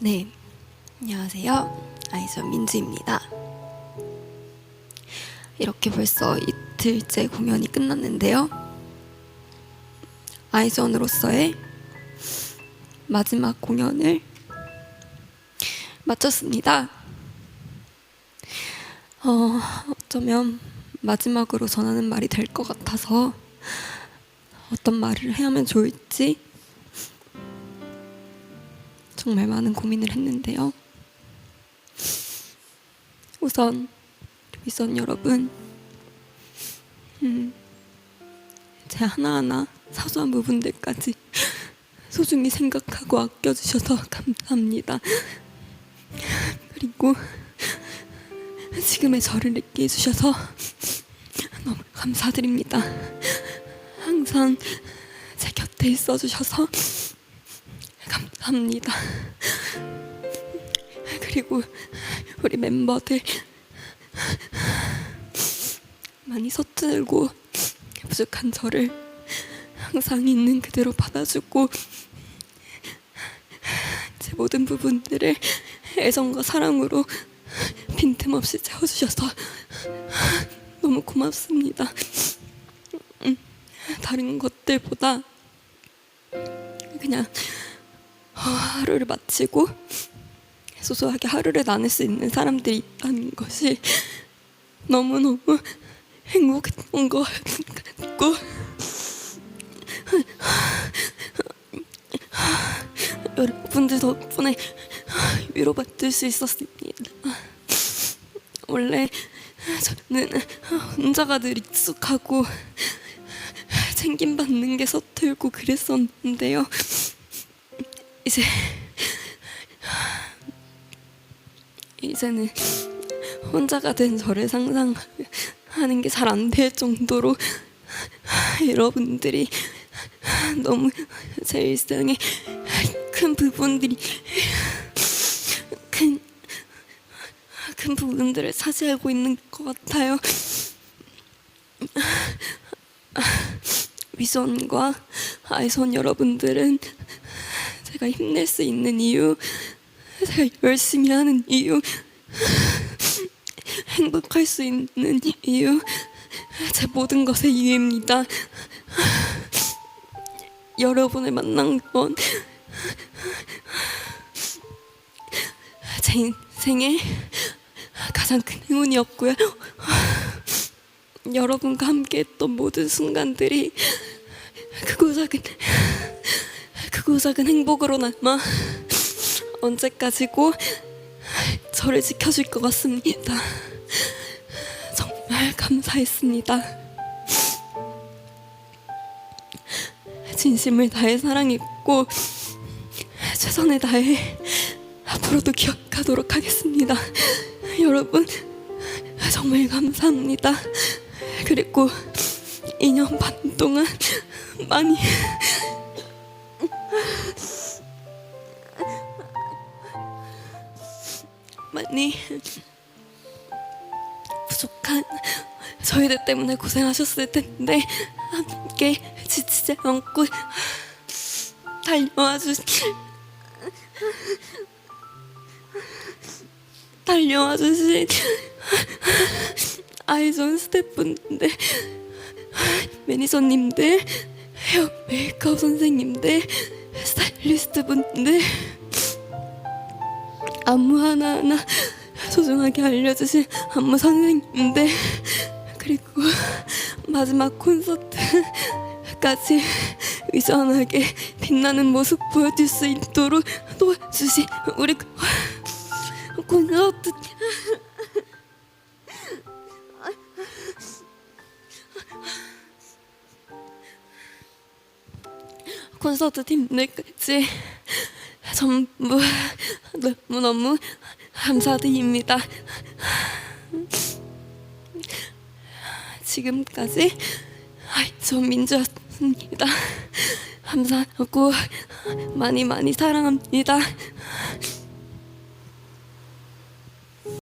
네, 안녕하세요. 아이소 민주입니다. 이렇게 벌써 이틀째 공연이 끝났는데요. 아이존으로서의 마지막 공연을 마쳤습니다. 어, 어쩌면 마지막으로 전하는 말이 될 것 같아서 어떤 말을 해야 하면 좋을지 정말 많은 고민을 했는데요. 우선 윗선 여러분, 음, 제 하나하나 사소한 부분들까지 소중히 생각하고 아껴주셔서 감사합니다. 그리고 지금의 저를 있게 해주셔서 너무 감사드립니다. 항상 제 곁에 있어주셔서 합니다. 그리고 우리 멤버들 많이 서툴고 부족한 저를 항상 있는 그대로 받아주고 제 모든 부분들을 애정과 사랑으로 빈틈없이 채워주셔서 너무 고맙습니다. 음, 다른 것들보다 그냥 어, 하루를 마치고 소소하게 하루를 나눌 수 있는 사람들이 있다는 것이 너무너무 행복했던 것 같고 여러분들 덕분에 위로받을 수 있었습니다. 원래 저는 혼자가 늘 익숙하고 챙김받는 게 서툴고 그랬었는데요. 이제 이제는 혼자가 된 저를 상상하는 게 잘 안 될 정도로 여러분들이 너무 제 일상의 큰 부분들이 큰, 큰 부분들을 차지하고 있는 것 같아요. 위선과 아이선 여러분들은 제가 힘낼 수 있는 이유, 제가 열심히 하는 이유, 행복할 수 있는 이유, 제 모든 것의 이유입니다. 여러분을 만난 건 제 인생의 가장 큰 행운이었고요. 여러분과 함께했던 모든 순간들이 크고 작은 크고 작은 행복으로 남아 언제까지고 저를 지켜줄 것 같습니다. 정말 감사했습니다. 진심을 다해 사랑했고 최선을 다해 앞으로도 기억하도록 하겠습니다. 여러분 정말 감사합니다. 그리고 2년 반 동안 많이 많이 부족한 저희들 때문에 고생하셨을 텐데 함께 지치지 않고 달려와 주신 달려와 주신 아이존 스태프분들 매니저님들 헤어 메이크업 선생님들 스타일리스트 분들 안무 하나하나 소중하게 알려주신 안무 선생님들 그리고 마지막 콘서트까지 위선하게 빛나는 모습 보여줄 수 있도록 도와주신 우리 콘서트. 콘서트 팀들까지 전부 너무너무 감사드립니다. 지금까지 저 민주였습니다. 감사하고 많이 많이 사랑합니다.